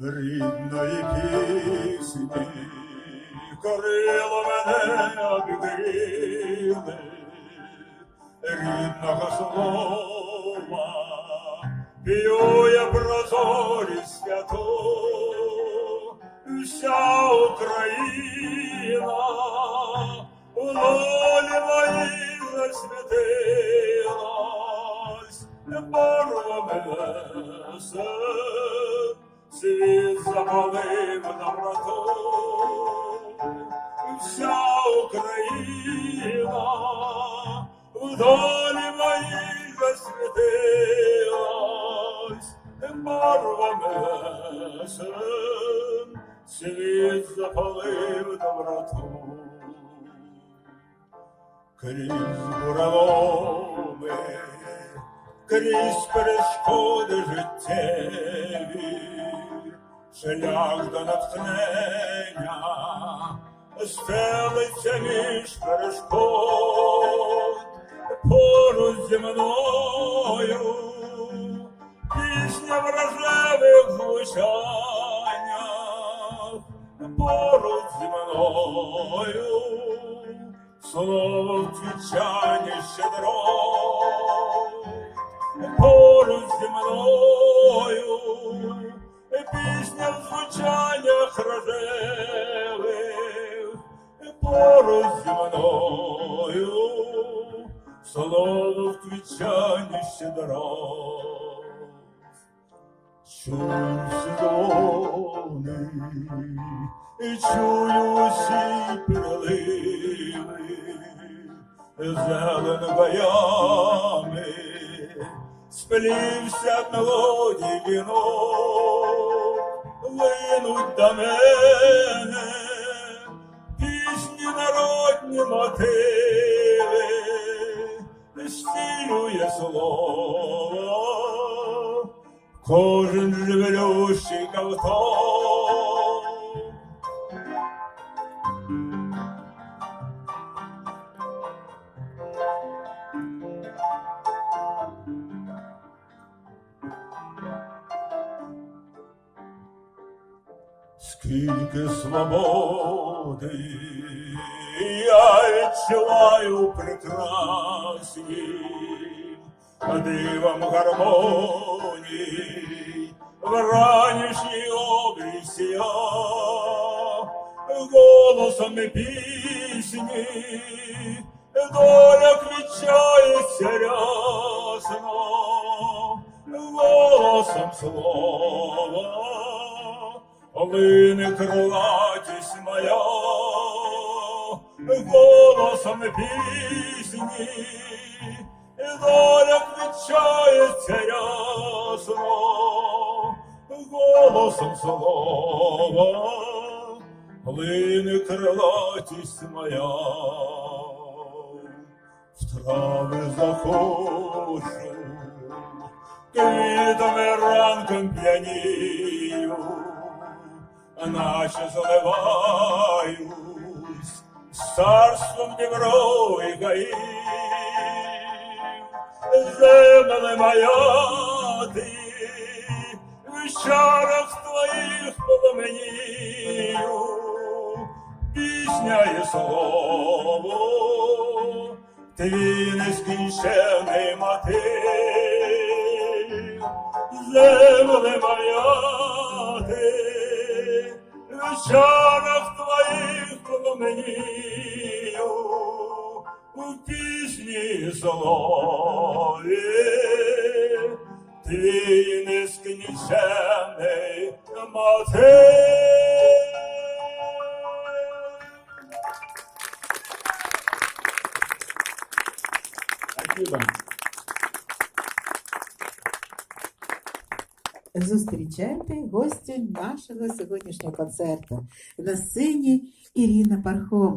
рідної пісні, корило мене обігріли, рідного слова, п'ю я прозорість святу, вся Україна у волі моїй засвітилась, барва мене запалив доброту, вся Україна в долі моїй засвітилась, барва мене світ запалив доброту. Крізь буравоми, крізь перешкоди життєві, шлях до натхнення. Стелиться між перешкод, поруч зі мною пісня в рожевих звучаннях, поруч зі мною слово втічання щедро, зі мною. Слово втічання щедро. Чую сезони, і чую усі переливи, зелен гаями, сплівся мелодій вінок, линуть до мене стілює слово кожен живелющий ковток. Скільки свободи я відчуваю в прекрасі, дивом гармонії, в ранішній обрісі я, голосом пісні, доля квічається рясно, голосом слова. Лине крилатість моя, голосом пісні, доля квічається ясно, голосом слова, лине крилатість моя, в трави захочу, квітами ранком п'янію, наче заливаюсь царством Дніпро і гаїв. Земле моя ти, в чарах твоїх поломенію, пісня і слово, твій нескінчений мотив. Земле моя ти, в чарах твоїх поломенію, у пісні солові, ти нескінчений мотив. Спасибо. Зустрічайте гостю нашого сьогоднішнього концерту на сцені Ірина Пархом.